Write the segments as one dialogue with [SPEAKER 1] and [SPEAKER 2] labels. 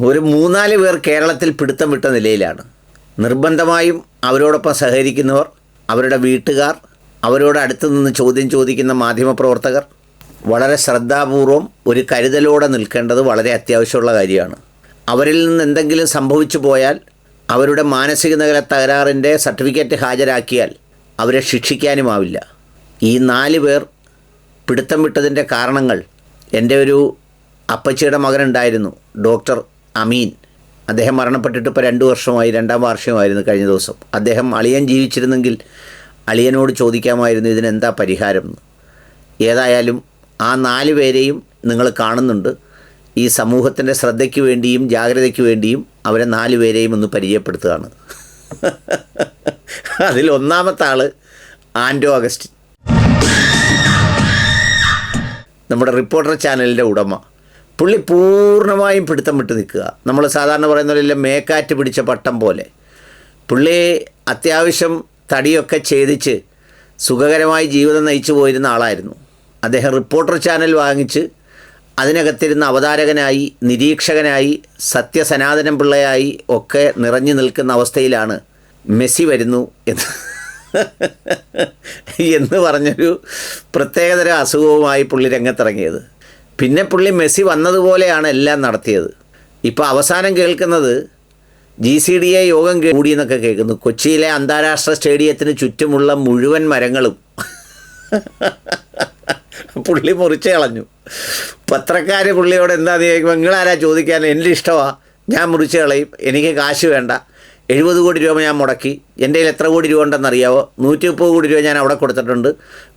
[SPEAKER 1] ഒരു മൂന്നാൽ പേർ കേരളത്തിൽ പിടുത്തം വിട്ട നിലയിലാണ്. നിർബന്ധമായും അവരോടൊപ്പം സഹകരിക്കുന്നവർ അവരുടെ വീട്ടുകാർ അവരോട് അടുത്തു നിന്ന് ചോദ്യം ചോദിക്കുന്ന മാധ്യമപ്രവർത്തകർ വളരെ ശ്രദ്ധാപൂർവം ഒരു കരുതലോടെ നിൽക്കേണ്ടത് വളരെ അത്യാവശ്യമുള്ള കാര്യമാണ്. അവരിൽ നിന്ന് എന്തെങ്കിലും സംഭവിച്ചു പോയാൽ അവരുടെ മാനസിക നില തകരാറിന്റെ സർട്ടിഫിക്കറ്റ് ഹാജരാക്കിയാൽ അവരെ ശിക്ഷിക്കാനുമാവില്ല ഈ നാല് പേർ പിടുത്തം വിട്ടതിന്റെ കാരണങ്ങൾ എന്റെ ഒരു അപ്പച്ചിയുടെ മകനുണ്ടായിരുന്നു ഡോക്ടർ അമീൻ. അദ്ദേഹം മരണപ്പെട്ടിട്ട് ഇപ്പോൾ രണ്ട് വർഷമായി രണ്ടാം വാർഷികമായിരുന്നു കഴിഞ്ഞ ദിവസം. അദ്ദേഹം അളിയൻ ജീവിച്ചിരുന്നെങ്കിൽ അളിയനോട് ചോദിക്കാമായിരുന്നു ഇതിനെന്താ പരിഹാരം ഏതായാലും ആ നാല് പേരെയും നിങ്ങൾ കാണുന്നുണ്ട്. ഈ സമൂഹത്തിന്റെ ശ്രദ്ധയ്ക്ക് വേണ്ടിയും ജാഗ്രതയ്ക്ക് വേണ്ടിയും അവരെ നാല് പേരെയും ഒന്ന് പരിചയപ്പെടുത്തുകയാണ്. അതിൽ ഒന്നാമത്തെ ആൾ ആൻഡോ അഗസ്റ്റിൻ. നമ്മുടെ റിപ്പോർട്ടർ ചാനലിന്റെ ഉടമ. പുള്ളി പൂർണമായും പിടുത്തം വിട്ട് നിൽക്കുക. നമ്മൾ സാധാരണ പറയുന്ന പോലെ മേക്കാറ്റ് പിടിച്ച പട്ടം പോലെ. പുള്ളി അത്യാവശ്യം തടിയൊക്കെ ഛേദിച്ച് സുഖകരമായി ജീവിതം നയിച്ചു പോയിരുന്ന ആളായിരുന്നു. അദ്ദേഹം റിപ്പോർട്ടർ ചാനൽ വാങ്ങിച്ച് അതിനകത്തിരുന്ന അവതാരകനായി നിരീക്ഷകനായി സത്യസനാതനം പിള്ളയായി ഒക്കെ നിറഞ്ഞു നിൽക്കുന്ന അവസ്ഥയിലാണ് മെസ്സി വരുന്നു എന്ന് എന്ന് പറഞ്ഞൊരു പ്രത്യേകതര അസുഖവുമായി പുള്ളി രംഗത്തിറങ്ങിയത്. പിന്നെ പുള്ളി മെസ്സി വന്നതുപോലെയാണ് എല്ലാം നടത്തിയത്. ഇപ്പോൾ അവസാനം കേൾക്കുന്നത് ജി സി ഡി എ യോഗം കൂടി കൂടിയെന്നൊക്കെ കേൾക്കുന്നു. കൊച്ചിയിലെ അന്താരാഷ്ട്ര സ്റ്റേഡിയത്തിന് ചുറ്റുമുള്ള മുഴുവൻ മരങ്ങളും. പുള്ളി മുറിച്ച് കളഞ്ഞു. പത്രക്കാർ പുള്ളിയോട് എന്താ നിങ്ങളാരാ ചോദിക്കാൻ? എന്റെ ഇഷ്ടമാണ് ഞാൻ മുറിച്ച് കളയും. എനിക്ക് കാശ് വേണ്ട. എഴുപത് കോടി രൂപ ഞാൻ മുടക്കി. എന്റെ കയ്യിൽ എത്ര കോടി രൂപ ഉണ്ടെന്നറിയാവോ നൂറ്റി മുപ്പത് കോടി രൂപ ഞാൻ അവിടെ കൊടുത്തിട്ടുണ്ട്.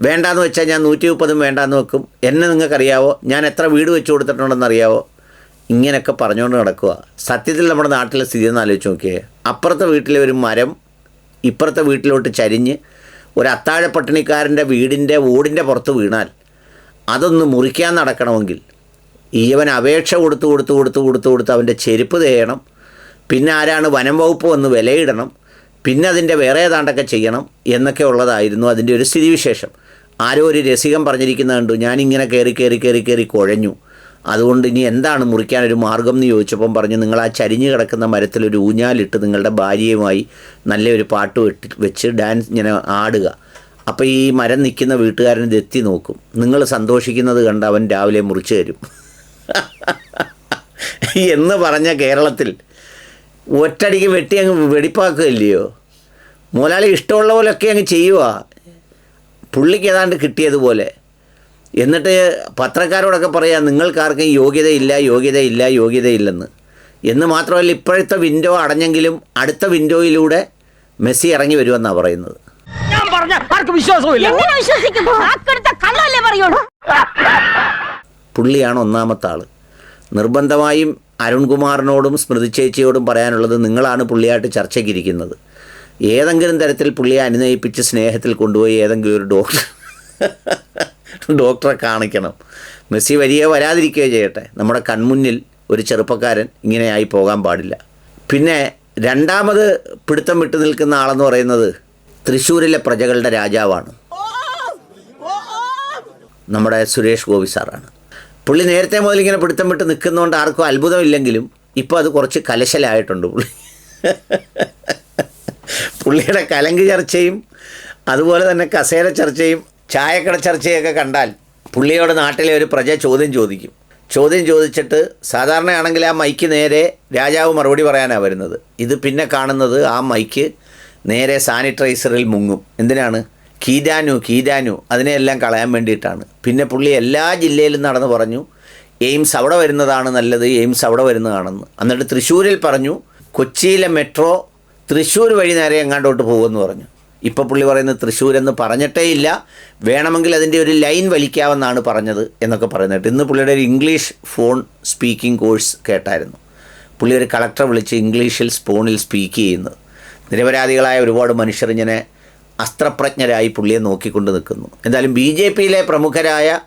[SPEAKER 1] വേണ്ടാന്ന് വെച്ചാൽ ഞാൻ നൂറ്റി മുപ്പതും വേണ്ടാന്ന് വെക്കും. എന്നെ നിങ്ങൾക്കറിയാവോ? ഞാൻ എത്ര വീട് വെച്ച് കൊടുത്തിട്ടുണ്ടെന്നറിയാവോ ഇങ്ങനെയൊക്കെ പറഞ്ഞുകൊണ്ട് നടക്കുക. സത്യത്തിൽ നമ്മുടെ നാട്ടിലെ സ്ഥിതി ഒന്ന് ആലോചിച്ച് നോക്കിയേ. അപ്പുറത്തെ വീട്ടിലെ ഒരു മരം ഇപ്പുറത്തെ വീട്ടിലോട്ട് ചരിഞ്ഞ് ഒരു അത്താഴ പട്ടിണിക്കാരന്റെ വീടിന്റെ ഓടിന്റെ പുറത്ത് വീണാൽ അതൊന്ന് മുറിക്കാൻ നടക്കണമെങ്കിൽ. ഈവൻ അപേക്ഷ കൊടുത്ത് കൊടുത്ത് കൊടുത്ത് കൊടുത്ത് കൊടുത്ത് അവന്റെ ചെരുപ്പ് തേയണം. പിന്നെ ആരാണ് വനം വകുപ്പ് വന്ന് വിലയിടണം പിന്നെ അതിന്റെ വേറെ ഏതാണ്ടൊക്കെ ചെയ്യണം എന്നൊക്കെ ഉള്ളതായിരുന്നു അതിന്റെ ഒരു സ്ഥിതിവിശേഷം. ആരോ ഒരു രസികം പറഞ്ഞിരിക്കുന്നത് കണ്ടു ഞാനിങ്ങനെ കയറി കയറി കയറി കയറി കുഴഞ്ഞു. അതുകൊണ്ട് ഇനി എന്താണ് മുറിക്കാനൊരു മാർഗം എന്ന് ചോദിച്ചപ്പം പറഞ്ഞു നിങ്ങൾ ആ ചരിഞ്ഞു കിടക്കുന്ന മരത്തിലൊരു ഊഞ്ഞാലിട്ട് നിങ്ങളുടെ ഭാര്യയുമായി നല്ലൊരു പാട്ട് വെട്ടി വെച്ച് ഡാൻസ് ഇങ്ങനെ ആടുക. അപ്പോൾ ഈ മരം നിൽക്കുന്ന വീട്ടുകാരൻ ഇതെത്തി നോക്കും. നിങ്ങൾ സന്തോഷിക്കുന്നത് കണ്ട് അവൻ രാവിലെ മുറിച്ചു തരും എന്ന് പറഞ്ഞ കേരളത്തിൽ ഒറ്റടിക്ക് വെട്ടി അങ്ങ് വെടിപ്പാക്കുകയില്ലയോ? മുതലാളി ഇഷ്ടമുള്ള പോലെയൊക്കെ അങ്ങ് ചെയ്യുക. പുള്ളിക്ക് ഏതാണ്ട് കിട്ടിയതുപോലെ. എന്നിട്ട് പത്രക്കാരോടൊക്കെ പറയാം നിങ്ങൾക്കാർക്കും യോഗ്യതയില്ല യോഗ്യതയില്ല യോഗ്യതയില്ലെന്ന്. എന്ന് മാത്രമല്ല ഇപ്പോഴത്തെ വിൻഡോ അടഞ്ഞെങ്കിലും അടുത്ത വിൻഡോയിലൂടെ മെസ്സി ഇറങ്ങി വരുമെന്നാണ് പറയുന്നത്.
[SPEAKER 2] ഞാൻ പറഞ്ഞ ആർക്കും വിശ്വാസമില്ല
[SPEAKER 1] പുള്ളിയാണ് ഒന്നാമത്തെ ആൾ. നിർബന്ധമായും അരുൺകുമാറിനോടും സ്മൃതി ചേച്ചിയോടും പറയാനുള്ളത് നിങ്ങളാണ് പുള്ളിയായിട്ട് ചർച്ചയ്ക്കിരിക്കുന്നത്. ഏതെങ്കിലും തരത്തിൽ പുള്ളിയെ അനുനയിപ്പിച്ച് സ്നേഹത്തിൽ കൊണ്ടുപോയി ഏതെങ്കിലും ഒരു ഡോക്ടർ ഡോക്ടറെ കാണിക്കണം. മെസ്സി വലിയ വരാതിരിക്കുകയോ ചെയ്യട്ടെ. നമ്മുടെ കൺമുന്നിൽ ഒരു ചെറുപ്പക്കാരൻ ഇങ്ങനെയായി പോകാൻ പാടില്ല. പിന്നെ രണ്ടാമത് പിടുത്തം വിട്ടു നിൽക്കുന്ന ആളെന്ന് പറയുന്നത് തൃശ്ശൂരിലെ പ്രജകളുടെ രാജാവാണ്. നമ്മുടെ സുരേഷ് ഗോപി സാറാണ്. പുള്ളി നേരത്തെ മുതൽ ഇങ്ങനെ പിടുത്തം വിട്ട് നിൽക്കുന്നതുകൊണ്ട് ആർക്കും അത്ഭുതമില്ലെങ്കിലും ഇപ്പോൾ അത് കുറച്ച് കലശലായിട്ടുണ്ട് പുള്ളി. പുള്ളിയുടെ കലങ്ക് ചർച്ചയും അതുപോലെ തന്നെ കസേര ചർച്ചയും ചായക്കട ചർച്ചയൊക്കെ കണ്ടാൽ പുള്ളിയോട് നാട്ടിലെ ഒരു പ്രജ ചോദ്യം ചോദിക്കും. ചോദ്യം ചോദിച്ചിട്ട് സാധാരണയാണെങ്കിൽ ആ മൈക്ക് നേരെ രാജാവ് മറുപടി പറയാനാണ് വരുന്നത്. ഇത് പിന്നെ കാണുന്നത് ആ മൈക്ക് നേരെ സാനിറ്റൈസറിൽ മുങ്ങും. എന്തിനാണ്? കീരാനു കീരാനു അതിനെയെല്ലാം കളയാൻ വേണ്ടിയിട്ടാണ്. പിന്നെ പുള്ളി എല്ലാ ജില്ലയിലും നടന്ന് പറഞ്ഞു എയിംസ് അവിടെ വരുന്നതാണ് നല്ലത് എയിംസ് അവിടെ വരുന്നതാണെന്ന്. എന്നിട്ട് തൃശ്ശൂരിൽ പറഞ്ഞു കൊച്ചിയിലെ മെട്രോ തൃശ്ശൂർ വഴി നേരെ എങ്ങാണ്ടോട്ട് പോകുമെന്ന് പറഞ്ഞു. ഇപ്പോൾ പുള്ളി പറയുന്നത് തൃശ്ശൂർ എന്ന് പറഞ്ഞിട്ടേ ഇല്ല വേണമെങ്കിൽ അതിന്റെ ഒരു ലൈൻ വലിക്കാമെന്നാണ് പറഞ്ഞത് എന്നൊക്കെ പറയുന്നത്. ഇന്ന് പുള്ളിയുടെ ഒരു ഇംഗ്ലീഷ് ഫോൺ സ്പീക്കിംഗ് കോഴ്സ് കേട്ടായിരുന്നു. പുള്ളി ഒരു കളക്ടറെ വിളിച്ച് ഇംഗ്ലീഷിൽ സ്പോണിൽ സ്പീക്ക് ചെയ്യുന്നത്. നിരപരാധികളായ ഒരുപാട് മനുഷ്യർ ഇങ്ങനെ അസ്ത്രപ്രജ്ഞരായി പുള്ളിയെ നോക്കിക്കൊണ്ട് നിൽക്കുന്നു. എന്തായാലും ബി ജെ പിയിലെ പ്രമുഖരായ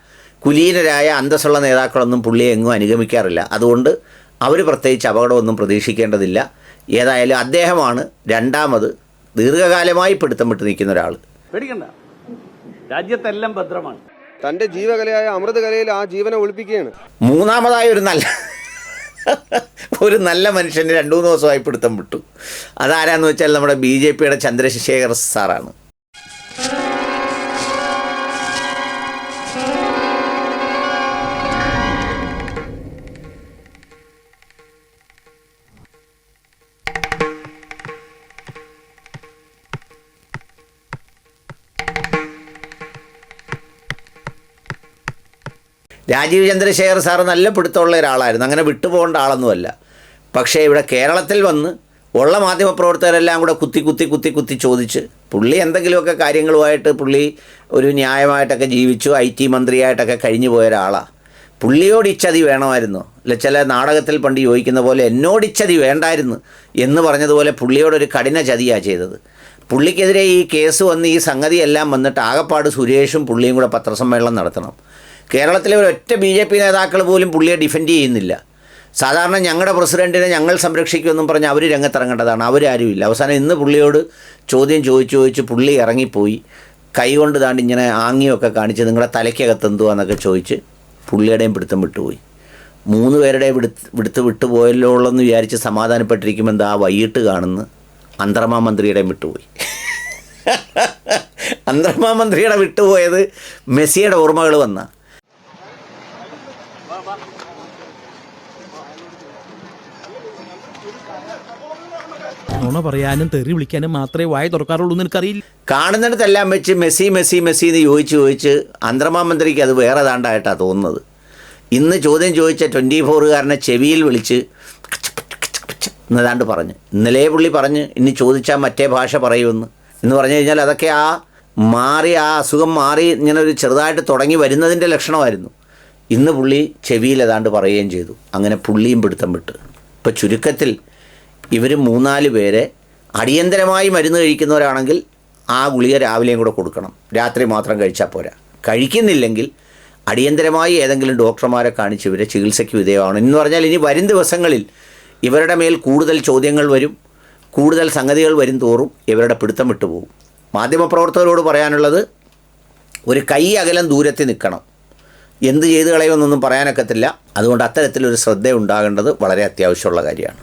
[SPEAKER 1] കുലീനരായ അന്തസ്സുള്ള നേതാക്കളൊന്നും പുള്ളിയെ എങ്ങും അനുഗമിക്കാറില്ല. അതുകൊണ്ട് അവർ പ്രത്യേകിച്ച് അപകടമൊന്നും പ്രതീക്ഷിക്കേണ്ടതില്ല. ഏതായാലും അദ്ദേഹമാണ് രണ്ടാമത് ദീർഘകാലമായി പിടുത്തം വിട്ട് നിൽക്കുന്ന ഒരാൾ
[SPEAKER 3] പേടിക്കണ്ട. രാജ്യത്തെല്ലാം ഭദ്രമാണ്.
[SPEAKER 4] തന്റെ ജീവകലയായ അമൃതകലയിൽ ആ ജീവനെ ഒളിപ്പിക്കുകയാണ്.
[SPEAKER 1] മൂന്നാമതായി ഒരു നല്ല ഒരു നല്ല മനുഷ്യന് രണ്ടു മൂന്ന് ദിവസമായി പിടുത്തം വിട്ടു. അതാരാന്ന് വെച്ചാൽ നമ്മുടെ ബി ജെ പിയുടെ ചന്ദ്രശേഖർ സാറാണ്. രാജീവ് ചന്ദ്രശേഖർ സാറ് നല്ല പിടുത്തമുള്ള ഒരാളായിരുന്നു. അങ്ങനെ വിട്ടുപോകേണ്ട ആളൊന്നുമല്ല. പക്ഷേ ഇവിടെ കേരളത്തിൽ വന്ന് ഉള്ള മാധ്യമപ്രവർത്തകരെല്ലാം കൂടെ കുത്തി കുത്തി കുത്തി കുത്തി ചോദിച്ച് പുള്ളി എന്തെങ്കിലുമൊക്കെ കാര്യങ്ങളുമായിട്ട് പുള്ളി ഒരു ന്യായമായിട്ടൊക്കെ ജീവിച്ചു ഐ ടി മന്ത്രിയായിട്ടൊക്കെ കഴിഞ്ഞു പോയ ഒരാളാണ് പുള്ളിയോട് ഇച്ചതി വേണമായിരുന്നു. അല്ല ചില നാടകത്തിൽ പണ്ട് ചോദിക്കുന്ന പോലെ എന്നോട് ഇച്ചതി വേണ്ടായിരുന്നു എന്ന് പറഞ്ഞതുപോലെ പുള്ളിയോടൊരു കഠിന ചതിയാണ് ചെയ്തത്. പുള്ളിക്കെതിരെ ഈ കേസ് വന്ന് ഈ സംഗതിയെല്ലാം വന്നിട്ട് ആകപ്പാട് സുരേഷും പുള്ളിയും കൂടെ പത്രസമ്മേളനം നടത്തണം. കേരളത്തിലെ ഒരൊറ്റ ബി ജെ പി നേതാക്കൾ പോലും പുള്ളിയെ ഡിഫെൻഡ് ചെയ്യുന്നില്ല. സാധാരണ ഞങ്ങളുടെ പ്രസിഡന്റിനെ ഞങ്ങൾ സംരക്ഷിക്കുമെന്നും പറഞ്ഞ് അവർ രംഗത്തിറങ്ങേണ്ടതാണ്. അവരാരുമില്ല അവസാനം ഇന്ന് പുള്ളിയോട് ചോദ്യം ചോദിച്ചു ചോദിച്ച് പുള്ളി ഇറങ്ങിപ്പോയി. കൈകൊണ്ട് താണ്ട് ഇങ്ങനെ ആംഗ്യമൊക്കെ കാണിച്ച് നിങ്ങളുടെ തലയ്ക്കകത്ത് എന്തുവാന്നൊക്കെ ചോദിച്ച് പുള്ളിയുടെയും പിടുത്തം വിട്ടുപോയി. മൂന്ന് പേരുടെയും വിടുത്ത് വിട്ടുപോയല്ലോ എന്ന് വിചാരിച്ച് സമാധാനപ്പെട്ടിരിക്കുമ്പോൾ എന്താ വൈകിട്ട് കാണുന്ന? അന്തർമാ മന്ത്രിയുടെയും വിട്ടുപോയി. അന്തർമാ മന്ത്രിയുടെ വിട്ടുപോയത് മെസ്സിയുടെ ഓർമ്മകൾ വന്ന.
[SPEAKER 2] നുണ പറയാനും തെറി വിളിക്കാനും മാത്രമേ വായ തുറക്കാറുള്ളൂ എന്ന് എനിക്കറിയില്ല.
[SPEAKER 1] കാണുന്നിടത്തെല്ലാം വെച്ച് മെസ്സി മെസ്സി മെസ്സി എന്ന് ചോദിച്ച് ചോദിച്ച് അന്തർമാ മന്ത്രിക്ക് അത് വേറെ താണ്ടായിട്ടാണ് തോന്നുന്നത്. ഇന്ന് ചോദ്യം ചോദിച്ച ട്വന്റി ഫോറുകാരനെ ചെവിയിൽ വിളിച്ച് എന്നതാണ്ട് പറഞ്ഞ്. ഇന്നലെ പുള്ളി പറഞ്ഞ് ഇനി ചോദിച്ചാൽ മറ്റേ ഭാഷ പറയുമെന്ന്. എന്ന് പറഞ്ഞു കഴിഞ്ഞാൽ അതൊക്കെ ആ മാറി ആ അസുഖം മാറി ഇങ്ങനെ ഒരു ചെറുതായിട്ട് തുടങ്ങി വരുന്നതിന്റെ ലക്ഷണമായിരുന്നു. ഇന്ന് പുള്ളി ചെവിയിൽ ഏതാണ്ട് പറയുകയും ചെയ്തു. അങ്ങനെ പുള്ളിയും പിടുത്തം വിട്ട്. ഇപ്പോൾ ചുരുക്കത്തിൽ ഇവർ മൂന്നാൽ പേരെ അടിയന്തരമായി മരുന്ന് കഴിക്കുന്നവരാണെങ്കിൽ ആ ഗുളിക രാവിലെയും കൂടെ കൊടുക്കണം. രാത്രി മാത്രം കഴിച്ചാൽ പോരാ. കഴിക്കുന്നില്ലെങ്കിൽ അടിയന്തരമായി ഏതെങ്കിലും ഡോക്ടർമാരെ കാണിച്ച് ഇവരെ ചികിത്സയ്ക്ക് വിധേയമാണ് എന്ന് പറഞ്ഞാൽ ഇനി വരും ദിവസങ്ങളിൽ ഇവരുടെ മേൽ കൂടുതൽ ചോദ്യങ്ങൾ വരും കൂടുതൽ സംഗതികൾ വരും തോറും ഇവരുടെ പിടുത്തം വിട്ടുപോകും. മാധ്യമപ്രവർത്തകരോട് പറയാനുള്ളത് ഒരു കൈ അകലം ദൂരത്തിൽ നിൽക്കണം. എന്ത് ചെയ്തു കളയുമെന്നൊന്നും പറയാനൊക്കത്തില്ല. അതുകൊണ്ട് അത്തരത്തിലൊരു ശ്രദ്ധ ഉണ്ടാകേണ്ടത് വളരെ അത്യാവശ്യമുള്ള കാര്യമാണ്.